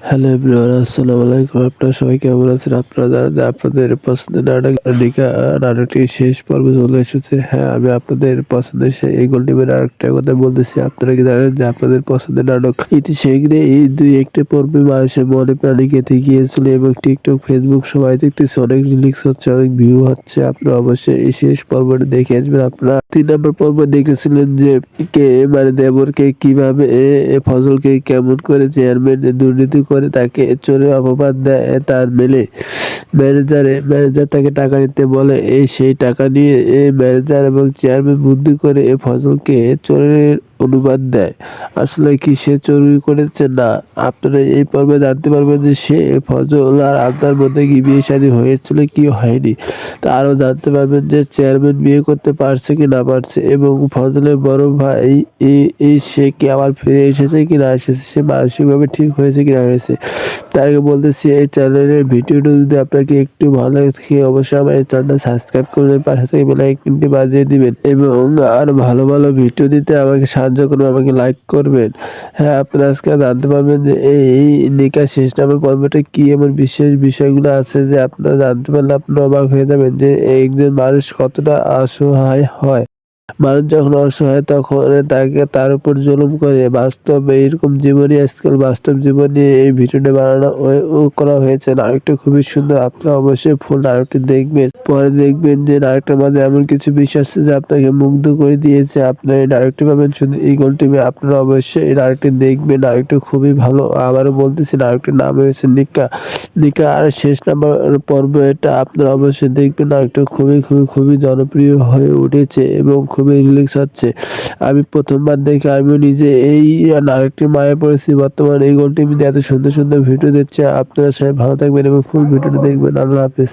Hello everyone আসসালামু আলাইকুম আপনারা সবাই কেমন আছেন? আপনারা জানেন যে আপনাদের পছন্দের নাটক নিকা নাটকটি শেষ পর্বে চলে এসেছে। হ্যাঁ আমি আপনাদের পছন্দের সেই এই গোল টিমের আরেকটা কথা বলতেছি। আপনারা কি জানেন যে আপনাদের পছন্দের নাটক ইতি সেখানে এই দুই একটি পর্বে মানুষের মনে প্রাণী গেঁথে গিয়েছিল এবং টিকটক, ফেসবুক সবাই দেখতেছে অনেক রিলিক্স হচ্ছে, অনেক ভিউ হচ্ছে। আপনারা অবশ্যই এই শেষ পর্বটি দেখে আসবেন। আপনারা তিন নম্বর পর্ব দেখেছিলেন যে কে মানে দেবরকে কীভাবে এ ফজলকে কেমন করে চেয়ারম্যান দুর্নীতি করে তাকে চোরে অপবাদ দেয় তার মেলে। ম্যানেজারে ম্যানেজার তাকে টাকা নিতে বলে, এই সেই টাকা নিয়ে ম্যানেজার এবং চেয়ারম্যান বুদ্ধি করে এ ফজলকে চোরের অনুবাদ দেয়। আসলে কি সে চুরি করেছে? না। আপনারা এই পর্বে জানতে পারবেন যে সে ফজল আর আপনার মধ্যে কি বিয়ে শাদী হয়েছিল, কি হয়নি। তা আরও জানতে পারবেন যে চেয়ারম্যান বিয়ে করতে পারছে কি না পারছে এবং ফজলের বড় ভাই এই সে কি আবার ফিরে এসেছে কি না এসেছে? সে মানসিকভাবে ঠিক হয়েছে কি না হয়েছে? তার আগে বলতেছি, এই চ্যানেলের ভিডিওটা যদি আপনাকে একটু ভালো লাগে, অবশ্যই আমার এই চ্যানেলটা সাবস্ক্রাইব করবেন পাশে থেকে বেল বাজিয়ে দিবেন এবং আর ভালো ভালো ভিডিও দিতে আমাকে সাহায্য করবেন আমাকে লাইক করবেন। হ্যাঁ আপনারা আজকে জানতে পারবেন যে এই নিকা শেষ নামের পর্বটা কি? এমন বিশেষ বিষয়গুলো আছে যে আপনারা জানতে পারলে আপনারা অবাক হয়ে যাবেন যে একজন মানুষ কতটা অসহায় হয়। মানুষ যখন অসহায়, তখন তাকে তার উপর জুলুম করে। বাস্তব এইরকম জীবনী আজকাল বাস্তব জীবনে এই ভিডিওটা বানানো করা হয়েছে। নাটকটা খুবই সুন্দর। আপনারা অবশ্যই ফুল নাটকটি দেখবেন। পরে দেখবেন যে নাটকটার মাঝে এমন কিছু বিষয় আছে যে আপনাকে মুগ্ধ করে দিয়েছে। আপনার এই নাটকটি পাবেন শুধু ইগল টিভি আপনারা অবশ্যই এই নাটকটি দেখবেন। নাটকটি খুবই ভালো। আবারও বলতেছি নাটকটির নাম হয়েছে নিকা। নিকা আর শেষ নাম্বার পর্ব এটা। আপনারা অবশ্যই দেখবেন। নাটকটা খুবই খুবই খুবই জনপ্রিয় হয়ে উঠেছে এবং খুবই রিল্যাক্স হচ্ছে। আমি প্রথমবার দেখে আমিও নিজে এই আরেকটি মায়ে পড়েছি। বর্তমানে এই গোলটি এত সুন্দর সুন্দর ভিডিও দিচ্ছে। আপনারা সবাই ভালো থাকবেন এবং ফুল ভিডিওটা দেখবেন। আল্লাহ হাফিজ।